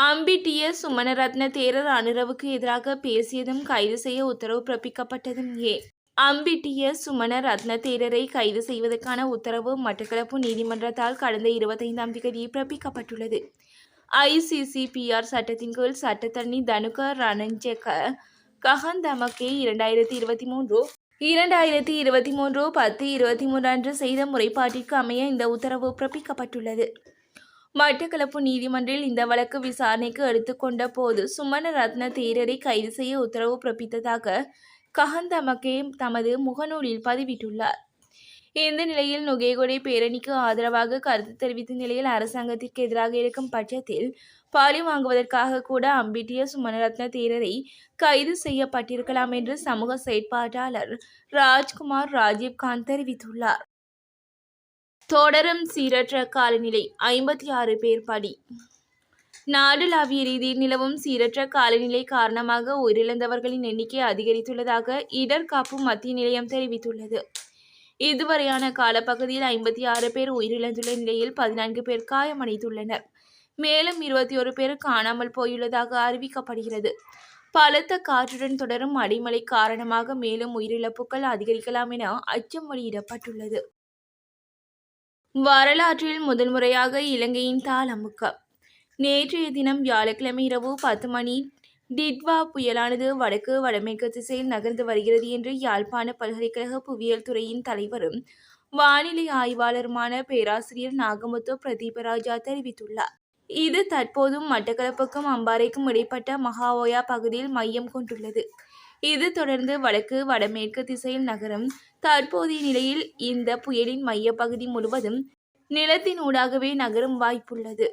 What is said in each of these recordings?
அம்பிட்டிய சுமணரத்ன தேரர் அனுரவுக்கு எதிராக பேசியதும் கைது செய்ய உத்தரவு பிறப்பிக்கப்பட்டதும் ஏ. அம்பிட்டிய சுமண ரத்ன தேரரை கைது செய்வதற்கான உத்தரவு மட்டக்களப்பு நீதிமன்றத்தால் கடந்த இருபத்தைந்தாம் தேதி பிறப்பிக்கப்பட்டுள்ளது. ஐசிசிபிஆர் சட்டத்தின் கீழ் சட்டத்தரணி தனுக ரணஞ்சக கஹந்தமக்கே இரண்டாயிரத்தி இருபத்தி மூன்று இரண்டாயிரத்தி இருபத்தி மூன்று பத்து இருபத்தி மூன்று அன்று செய்த முறைப்பாட்டிற்கு அமைய இந்த உத்தரவு பிறப்பிக்கப்பட்டுள்ளது. மட்டக்களப்பு நீதிமன்றில் இந்த வழக்கு விசாரணைக்கு எடுத்துக்கொண்ட போது சுமன ரத்ன தேரரை கைது செய்ய உத்தரவு பிறப்பித்ததாக கஹந்தமக்கே தமது முகநூலில் பதிவிட்டுள்ளார். இந்த நிலையில் நுகேகொடை பேரணிக்கு ஆதரவாக கருத்து தெரிவித்த நிலையில் அரசாங்கத்திற்கு எதிராக இருக்கும் பட்சத்தில் பாலி வாங்குவதற்காக கூட அம்பிட்டிய சுமணரத்ன தேரரை கைது செய்யப்பட்டிருக்கலாம் என்று சமூக செயற்பாட்டாளர் ராஜ்குமார் ராஜீவ்காந்த் தெரிவித்துள்ளார். தொடரும் சீரற்ற காலநிலை. ஐம்பத்தி ஆறு பேர் பலி நாடுளாவிய ரீதியில் நிலவும் சீரற்ற காலநிலை காரணமாக உயிரிழந்தவர்களின் எண்ணிக்கை அதிகரித்துள்ளதாக இடர்காப்பு மத்திய நிலையம் தெரிவித்துள்ளது. இதுவரையான காலப்பகுதியில் ஐம்பத்தி ஆறு பேர் உயிரிழந்துள்ள நிலையில் பதினான்கு பேர் காயமடைந்துள்ளனர். மேலும் இருபத்தி ஒரு பேர் காணாமல் போயுள்ளதாக அறிவிக்கப்படுகிறது. பலத்த காற்றுடன் தொடரும் அடிமழை காரணமாக மேலும் உயிரிழப்புகள் அதிகரிக்கலாம் என அச்சம் வெளியிடப்பட்டுள்ளது. வரலாற்றில் முதல் முறையாக இலங்கையின் தாளமுக்கம் நேற்றைய தினம் வியாழக்கிழமை இரவு பத்து மணி டிட்வா புயலானது வடக்கு வடமேற்கு திசையில் நகர்ந்து வருகிறது என்று யாழ்ப்பாண பல்கலைக்கழக புவியியல் துறையின் தலைவரும் வானிலை ஆய்வாளருமான பேராசிரியர் நாகமுத்து பிரதீபராஜா தெரிவித்துள்ளார். இது தற்போதும் மட்டக்களப்புக்கும் அம்பாறைக்கும் இடைப்பட்ட மகாவோயா பகுதியில் மையம் கொண்டுள்ளது. இது தொடர்ந்து வடக்கு வடமேற்கு திசையில் நகரும் தற்போதைய நிலையில் இந்த புயலின் மையப்பகுதி முழுவதும் நிலத்தின் ஊடாகவே நகரும் வாய்ப்புள்ளது.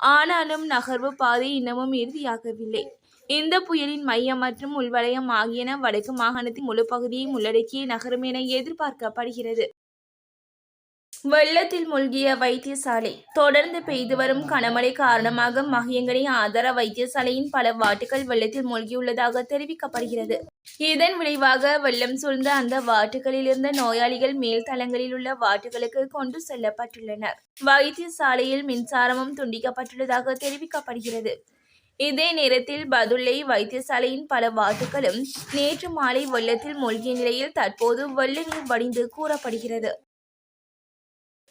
ஆனாலும் நகர்வு பாதை இன்னமும் இறுதியாகவில்லை. இந்த புயலின் மையம் மற்றும் உள்வலயம் ஆகியன வடக்கு மாகாணத்தின் முழு பகுதியை உள்ளடக்கிய நகரும் என எதிர்பார்க்கப்படுகிறது. வெள்ளத்தில் மூழ்கிய வைத்தியசாலை. தொடர்ந்து பெய்து வரும் கனமழை காரணமாக மகியங்கனி ஆதார வைத்தியசாலையின் பல வாட்டுகள் வெள்ளத்தில் மூழ்கியுள்ளதாக தெரிவிக்கப்படுகிறது. இதன் விளைவாக வெள்ளம் சூழ்ந்த அந்த வாட்டுகளில் இருந்த நோயாளிகள் மேல் தளங்களில் உள்ள வாட்டுகளுக்கு கொண்டு செல்லப்பட்டுள்ளனர். வைத்தியசாலையில் மின்சாரமும் துண்டிக்கப்பட்டுள்ளதாக தெரிவிக்கப்படுகிறது. இதே நேரத்தில் பதுளை வைத்தியசாலையின் பல வாட்டுகளும் நேற்று மாலை வெள்ளத்தில் மூழ்கிய நிலையில் தற்போது வெள்ள நீர் வடிந்து கூறப்படுகிறது.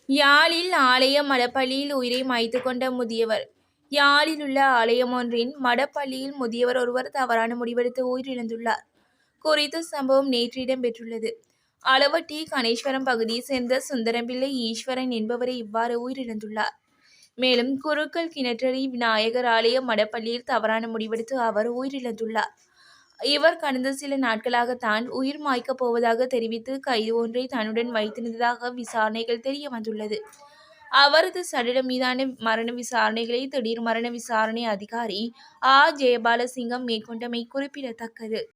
யாழில் ஆலய மடப்பள்ளியில் உயிரை மாய்த்து கொண்ட முதியவர். யாழில் உள்ள ஆலயம் ஒன்றின் மடப்பள்ளியில் முதியவர் ஒருவர் தவறான முடிவெடுத்து உயிரிழந்துள்ளார். குறித்த சம்பவம் நேற்று இடம்பெற்றுள்ளது. அளவட்டி கணேஸ்வரம் பகுதியை சேர்ந்த சுந்தரம்பிள்ளை ஈஸ்வரன் என்பவரை இவ்வாறு உயிரிழந்துள்ளார். மேலும் குருக்கள் கிணற்றறி விநாயகர் ஆலய மடப்பள்ளியில் தவறான முடிவெடுத்து அவர் உயிரிழந்துள்ளார். இவர் கடந்த சில நாட்களாக தான் உயிர் மாய்க்கப் போவதாக தெரிவித்து கைது ஒன்றை தன்னுடன் வைத்திருந்ததாக விசாரணைகள் தெரிய வந்துள்ளது. அவரது சடலம் மீதான மரண விசாரணைகளை திடீர் மரண விசாரணை அதிகாரி ஆ ஜெயபாலசிங்கம் மேற்கொண்டமை குறிப்பிடத்தக்கது.